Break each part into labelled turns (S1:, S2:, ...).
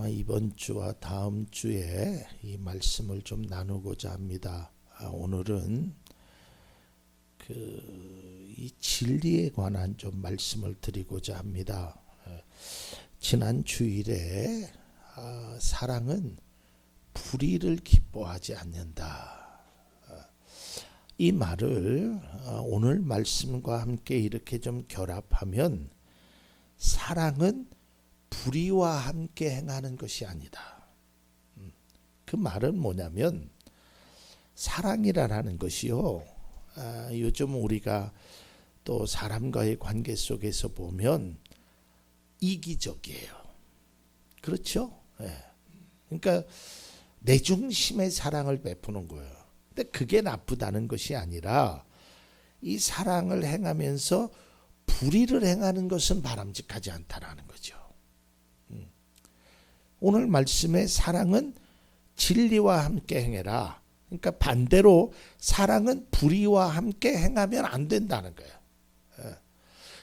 S1: 아마 이번 주와 다음 주에 이 말씀을 좀 나누고자 합니다. 아, 오늘은 그 이 진리에 관한 좀 말씀을 드리고자 합니다. 예, 지난 주일에 아, 사랑은 불의를 기뻐하지 않는다. 아, 이 말을 아, 오늘 말씀과 함께 이렇게 좀 결합하면 사랑은 불의와 함께 행하는 것이 아니다. 음, 그 말은 뭐냐면 사랑이라는 것이요. 아, 요즘 우리가 또 사람과의 관계 속에서 보면 이기적이에요. 그렇죠? 예. 그러니까 내 중심의 사랑을 베푸는 거예요. 근데 그게 나쁘다는 것이 아니라 이 사랑을 행하면서 불의를 행하는 것은 바람직하지 않다라는 거죠. 음. 오늘 말씀의 사랑은 진리와 함께 행해라. 그러니까 반대로 사랑은 불의와 함께 행하면 안 된다는 거예요. 예.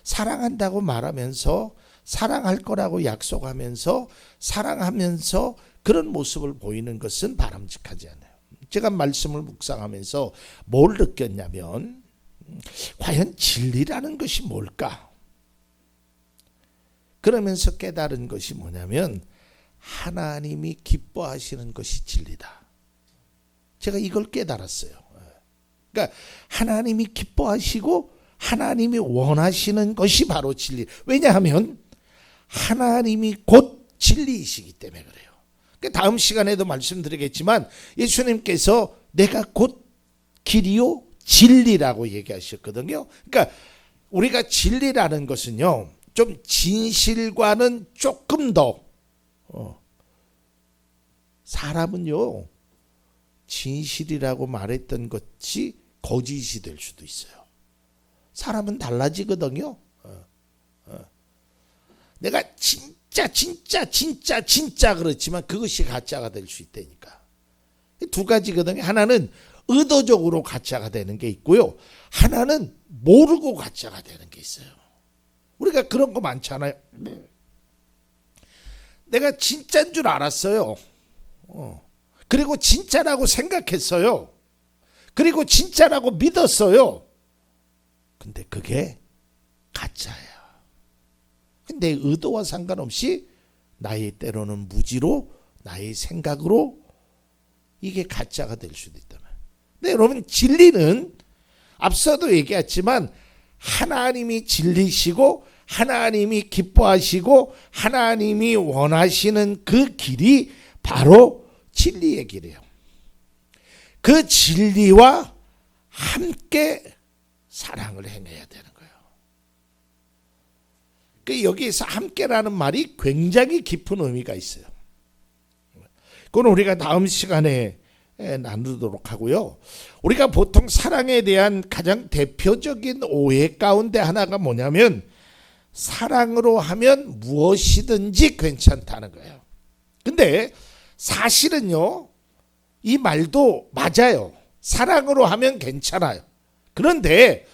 S1: 사랑한다고 말하면서 사랑할 거라고 약속하면서 사랑하면서 그런 모습을 보이는 것은 바람직하지 않아요. 제가 말씀을 묵상하면서 뭘 느꼈냐면 과연 진리라는 것이 뭘까? 그러면서 깨달은 것이 뭐냐면 하나님이 기뻐하시는 것이 진리다. 제가 이걸 깨달았어요. 그러니까 하나님이 기뻐하시고 하나님이 원하시는 것이 바로 진리. 왜냐하면 하나님이 곧 진리이시기 때문에 그래요. 그러니까 다음 시간에도 말씀드리겠지만 예수님께서 내가 곧 길이요 진리라고 얘기하셨거든요. 그러니까 우리가 진리라는 것은요. 좀 진실과는 조금 더 어, 사람은요. 진실이라고 말했던 것이 거짓이 될 수도 있어요. 사람은 달라지거든요. 어, 어. 내가 진짜 진짜 진짜 진짜 그렇지만 그것이 가짜가 될 수 있다니까. 두 가지거든요. 하나는 의도적으로 가짜가 되는 게 있고요. 하나는 모르고 가짜가 되는 게 있어요. 우리가 그런 거 많잖아요. 내가 진짜인 줄 알았어요. 어. 그리고 진짜라고 생각했어요. 그리고 진짜라고 믿었어요. 근데 그게 가짜야. 내 의도와 상관없이 나의 때로는 무지로 나의 생각으로 이게 가짜가 될 수도 있다. 네, 여러분 진리는 앞서도 얘기했지만 하나님이 진리시고 하나님이 기뻐하시고 하나님이 원하시는 그 길이 바로 진리의 길이에요. 그 진리와 함께 사랑을 행해야 되는 거예요. 그 여기에서 함께라는 말이 굉장히 깊은 의미가 있어요. 그건 우리가 다음 시간에 나누도록 하고요. 우리가 보통 사랑에 대한 가장 대표적인 오해 가운데 하나가 뭐냐면 사랑으로 하면 무엇이든지 괜찮다는 거예요. 근데 사실은요, 이 말도 맞아요. 사랑으로 하면 괜찮아요. 그런데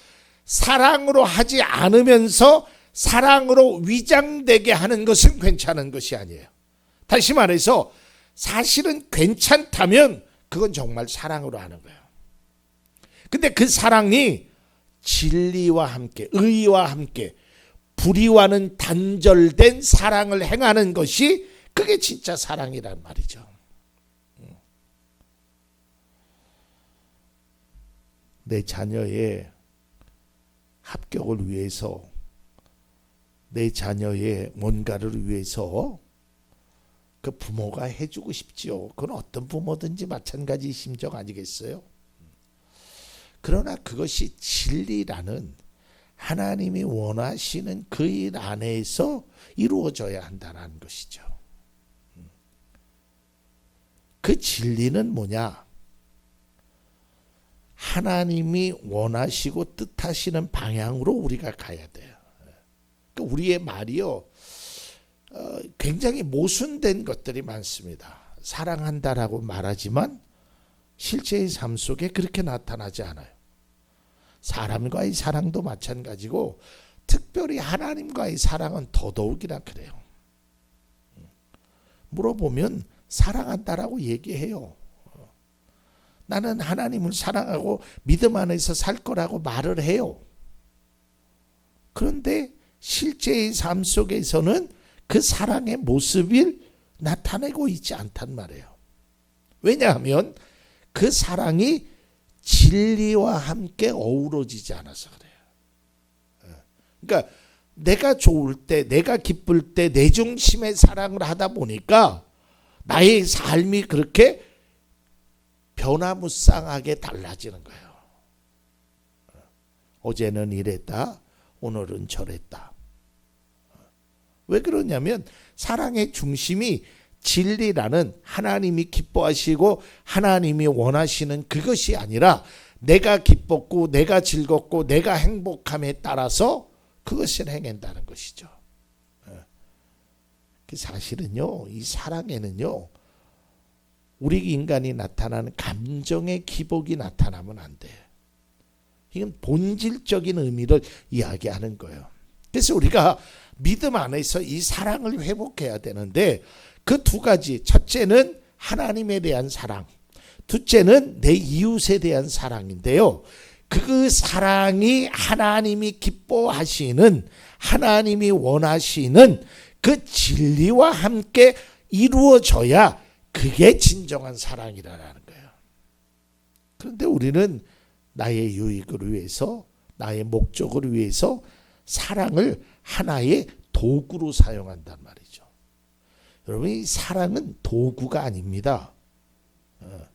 S1: 사랑으로 하지 않으면서 사랑으로 위장되게 하는 것은 괜찮은 것이 아니에요. 다시 말해서 사실은 괜찮다면 그건 정말 사랑으로 하는 거예요. 근데 그 사랑이 진리와 함께, 의와 함께, 불의와는 단절된 사랑을 행하는 것이 그게 진짜 사랑이란 말이죠. 내 자녀의 합격을 위해서 내 자녀의 뭔가를 위해서 그 부모가 해주고 싶지요. 그건 어떤 부모든지 마찬가지 심정 아니겠어요? 그러나 그것이 진리라는 하나님이 원하시는 그 일 안에서 이루어져야 한다는 것이죠. 그 진리는 뭐냐? 하나님이 원하시고 뜻하시는 방향으로 우리가 가야 돼요. 그러니까 우리의 말이요. 어, 굉장히 모순된 것들이 많습니다. 사랑한다라고 말하지만 실제의 삶 속에 그렇게 나타나지 않아요. 사람과의 사랑도 마찬가지고 특별히 하나님과의 사랑은 더더욱이나 그래요. 물어보면 사랑한다라고 얘기해요. 나는 하나님을 사랑하고 믿음 안에서 살 거라고 말을 해요. 그런데 실제의 삶 속에서는 그 사랑의 모습을 나타내고 있지 않단 말이에요. 왜냐하면 그 사랑이 진리와 함께 어우러지지 않아서 그래요. 그러니까 내가 좋을 때, 내가 기쁠 때 내 중심의 사랑을 하다 보니까 나의 삶이 그렇게 변화무쌍하게 달라지는 거예요. 어제는 이랬다, 오늘은 저랬다. 왜 그러냐면 사랑의 중심이 진리라는 하나님이 기뻐하시고 하나님이 원하시는 그것이 아니라 내가 기뻤고 내가 즐겁고 내가 행복함에 따라서 그것을 행한다는 것이죠. 그 사실은요, 이 사랑에는요, 우리 인간이 나타나는 감정의 기복이 나타나면 안 돼. 이건 본질적인 의미를 이야기하는 거예요. 그래서 우리가 믿음 안에서 이 사랑을 회복해야 되는데 그 두 가지 첫째는 하나님에 대한 사랑, 둘째는 내 이웃에 대한 사랑인데요. 그 사랑이 하나님이 기뻐하시는 하나님이 원하시는 그 진리와 함께 이루어져야 그게 진정한 사랑이라는 거예요. 그런데 우리는 나의 유익을 위해서 나의 목적을 위해서 사랑을 하나의 도구로 사용한단 말이죠. 여러분 이 사랑은 도구가 아닙니다. 어.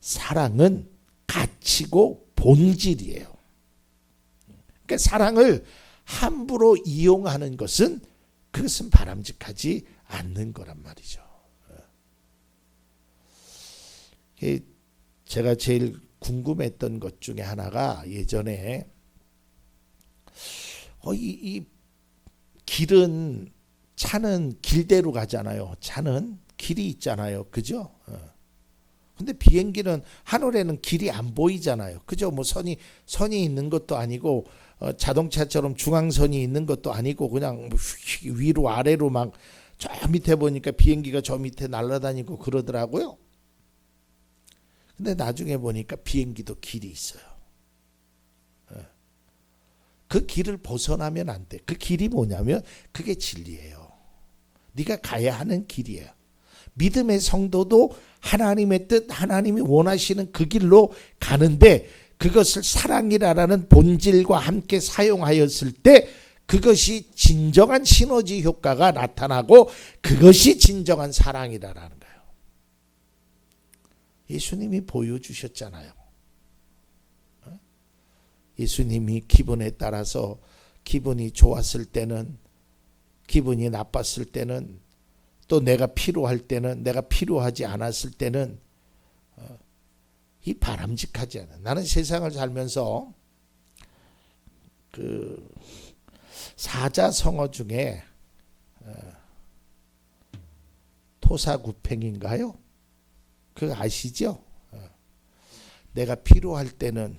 S1: 사랑은 가치고 본질이에요. 그러니까 사랑을 함부로 이용하는 것은 그것은 바람직하지 않는 거란 말이죠. 어. 제가 제일 궁금했던 것 중에 하나가 예전에 어, 이, 이 길은 차는 길대로 가잖아요. 차는 길이 있잖아요. 그죠? 어. 근데 비행기는 하늘에는 길이 안 보이잖아요. 그죠? 뭐 선이 선이 있는 것도 아니고 어, 자동차처럼 중앙선이 있는 것도 아니고 그냥 위로 아래로 막 저 밑에 보니까 비행기가 저 밑에 날아다니고 그러더라고요. 근데 나중에 보니까 비행기도 길이 있어요. 예. 그 길을 벗어나면 안 돼. 그 길이 뭐냐면 그게 진리예요. 네가 가야 하는 길이에요. 믿음의 성도도 하나님의 뜻, 하나님이 원하시는 그 길로 가는데 그것을 사랑이라는 본질과 함께 사용하였을 때 그것이 진정한 시너지 효과가 나타나고 그것이 진정한 사랑이라는 거예요. 예수님이 보여주셨잖아요. 어? 예수님이 기분에 따라서 기분이 좋았을 때는 기분이 나빴을 때는 또 내가 필요할 때는 내가 필요하지 않았을 때는 어, 이 바람직하지 않아. 나는 세상을 살면서 그 사자성어 중에 어, 토사구팽인가요? 그거 아시죠? 어. 내가 필요할 때는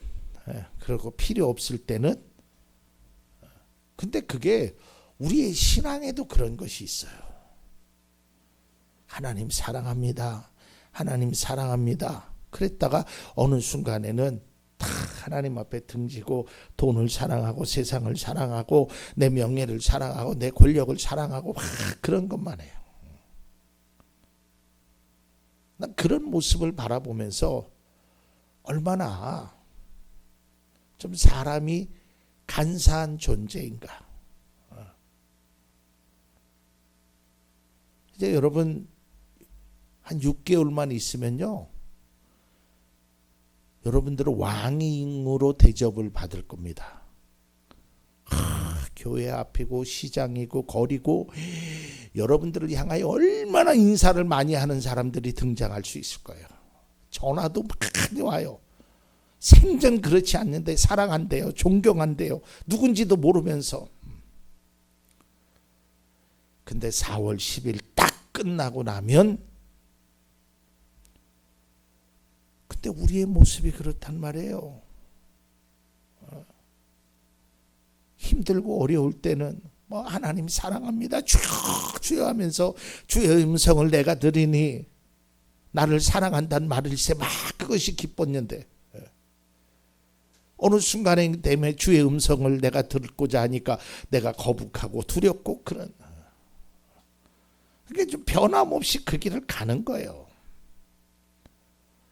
S1: 그리고 필요 없을 때는 근데 그게 우리의 신앙에도 그런 것이 있어요. 하나님 사랑합니다. 하나님 사랑합니다. 그랬다가 어느 순간에는 다 하나님 앞에 등지고 돈을 사랑하고 세상을 사랑하고 내 명예를 사랑하고 내 권력을 사랑하고 막 그런 것만 해요. 난 그런 모습을 바라보면서 얼마나 좀 사람이 간사한 존재인가. 이제 여러분 한 6개월만 있으면요. 여러분들은 왕인으로 대접을 받을 겁니다. 하, 교회 앞이고 시장이고 거리고 여러분들을 향하여 얼마나 인사를 많이 하는 사람들이 등장할 수 있을 거예요. 전화도 많이 와요. 생전 그렇지 않는데 사랑한대요. 존경한대요. 누군지도 모르면서. 근데 4월 10일 딱 끝나고 나면 그때 우리의 모습이 그렇단 말이에요. 어. 힘들고 어려울 때는 뭐 하나님 사랑합니다 주여 주여 하면서 주의 음성을 내가 들으니 나를 사랑한다는 말일세 막 그것이 기뻤는데 예. 어느 순간에 되면 주의 음성을 내가 듣고자 하니까 내가 거북하고 두렵고 그런 그게 좀 변함없이 그 길을 가는 거예요.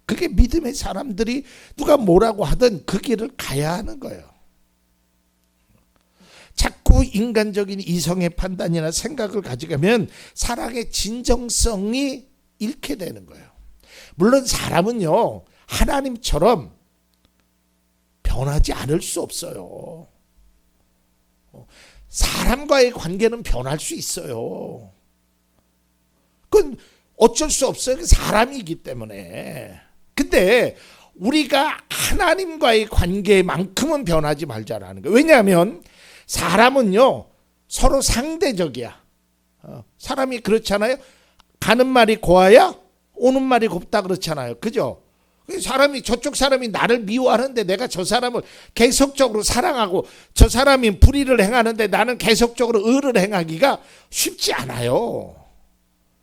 S1: 그게 믿음의 사람들이 누가 뭐라고 하든 그 길을 가야 하는 거예요. 자꾸 인간적인 이성의 판단이나 생각을 가져가면 사랑의 진정성이 잃게 되는 거예요. 물론 사람은요, 하나님처럼 변하지 않을 수 없어요. 사람과의 관계는 변할 수 있어요. 그건 어쩔 수 없어요. 사람이기 때문에. 근데 우리가 하나님과의 관계만큼은 변하지 말자라는 거예요. 왜냐하면 사람은요 서로 상대적이야. 어, 사람이 그렇잖아요. 가는 말이 고와야 오는 말이 곱다 그렇잖아요. 그죠? 사람이 저쪽 사람이 나를 미워하는데 내가 저 사람을 계속적으로 사랑하고 저 사람이 불의를 행하는데 나는 계속적으로 의를 행하기가 쉽지 않아요.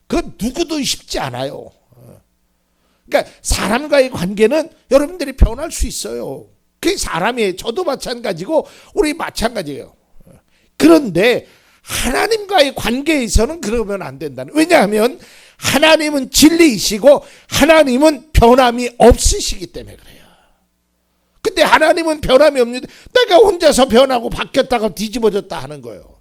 S1: 그 누구도 쉽지 않아요. 그러니까 사람과의 관계는 여러분들이 변할 수 있어요. 그게 사람이에요. 저도 마찬가지고 우리 마찬가지예요. 그런데 하나님과의 관계에서는 그러면 안 된다는. 왜냐하면 하나님은 진리이시고 하나님은 변함이 없으시기 때문에 그래요. 근데 하나님은 변함이 없는데 내가 혼자서 변하고 바뀌었다가 뒤집어졌다 하는 거예요.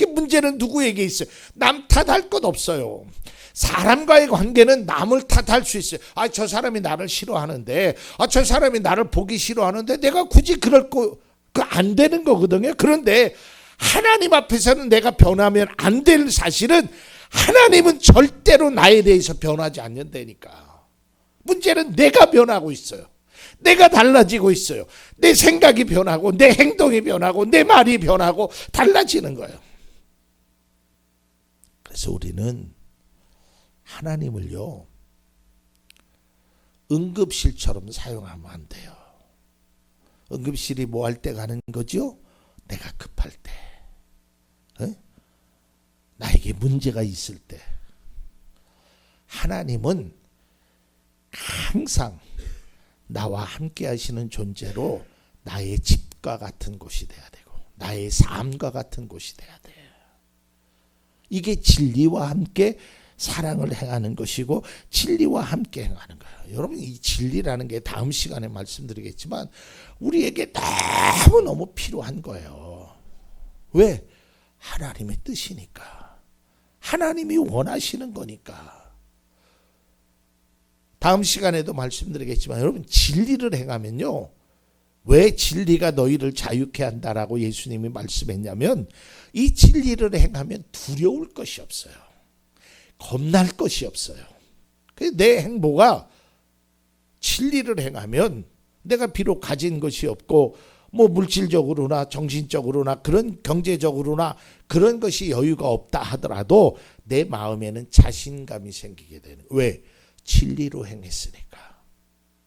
S1: 그 문제는 누구에게 있어요? 남 탓할 것 없어요. 사람과의 관계는 남을 탓할 수 있어요. 아, 저 사람이 나를 싫어하는데, 아, 저 사람이 나를 보기 싫어하는데, 내가 굳이 그럴 거, 그 안 되는 거거든요. 그런데 하나님 앞에서는 내가 변하면 안 될 사실은 하나님은 절대로 나에 대해서 변하지 않는다니까. 문제는 내가 변하고 있어요. 내가 달라지고 있어요. 내 생각이 변하고, 내 행동이 변하고, 내 말이 변하고, 달라지는 거예요. 그래서 우리는 하나님을요, 응급실처럼 사용하면 안 돼요. 응급실이 뭐 할 때 가는 거죠? 내가 급할 때. 어? 나에게 문제가 있을 때. 하나님은 항상 나와 함께 하시는 존재로 나의 집과 같은 곳이 돼야 되고, 나의 삶과 같은 곳이 돼야 돼요. 이게 진리와 함께 사랑을 행하는 것이고 진리와 함께 행하는 거예요. 여러분 이 진리라는 게 다음 시간에 말씀드리겠지만 우리에게 너무 너무 필요한 거예요. 왜? 하나님의 뜻이니까. 하나님이 원하시는 거니까. 다음 시간에도 말씀드리겠지만 여러분 진리를 행하면요. 왜 진리가 너희를 자유케 한다라고 예수님이 말씀했냐면 이 진리를 행하면 두려울 것이 없어요. 겁날 것이 없어요. 내 행보가 진리를 행하면 내가 비록 가진 것이 없고 뭐 물질적으로나 정신적으로나 그런 경제적으로나 그런 것이 여유가 없다 하더라도 내 마음에는 자신감이 생기게 되는 왜 진리로 행했으니까.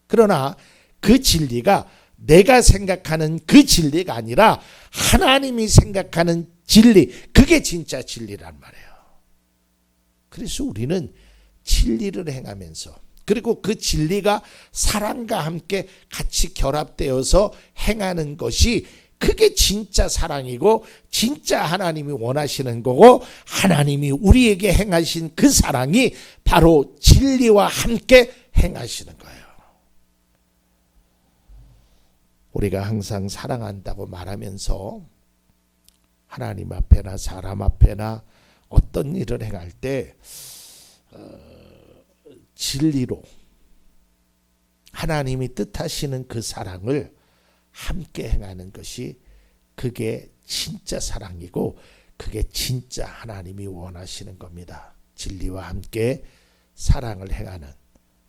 S1: 그러나 그 진리가 내가 생각하는 그 진리가 아니라 하나님이 생각하는 진리 그게 진짜 진리란 말이에요. 그래서 우리는 진리를 행하면서 그리고 그 진리가 사랑과 함께 같이 결합되어서 행하는 것이 그게 진짜 사랑이고 진짜 하나님이 원하시는 거고 하나님이 우리에게 행하신 그 사랑이 바로 진리와 함께 행하시는 거예요. 우리가 항상 사랑한다고 말하면서 하나님 앞에나 사람 앞에나 어떤 일을 행할 때 어, 진리로 하나님이 뜻하시는 그 사랑을 함께 행하는 것이 그게 진짜 사랑이고 그게 진짜 하나님이 원하시는 겁니다. 진리와 함께 사랑을 행하는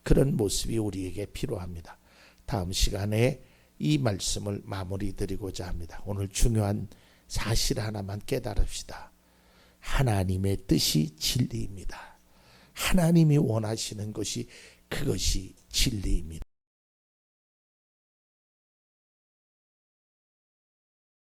S1: 그런 모습이 우리에게 필요합니다. 다음 시간에 이 말씀을 마무리 드리고자 합니다. 오늘 중요한 사실 하나만 깨달읍시다. 하나님의 뜻이 진리입니다. 하나님이 원하시는 것이 그것이 진리입니다.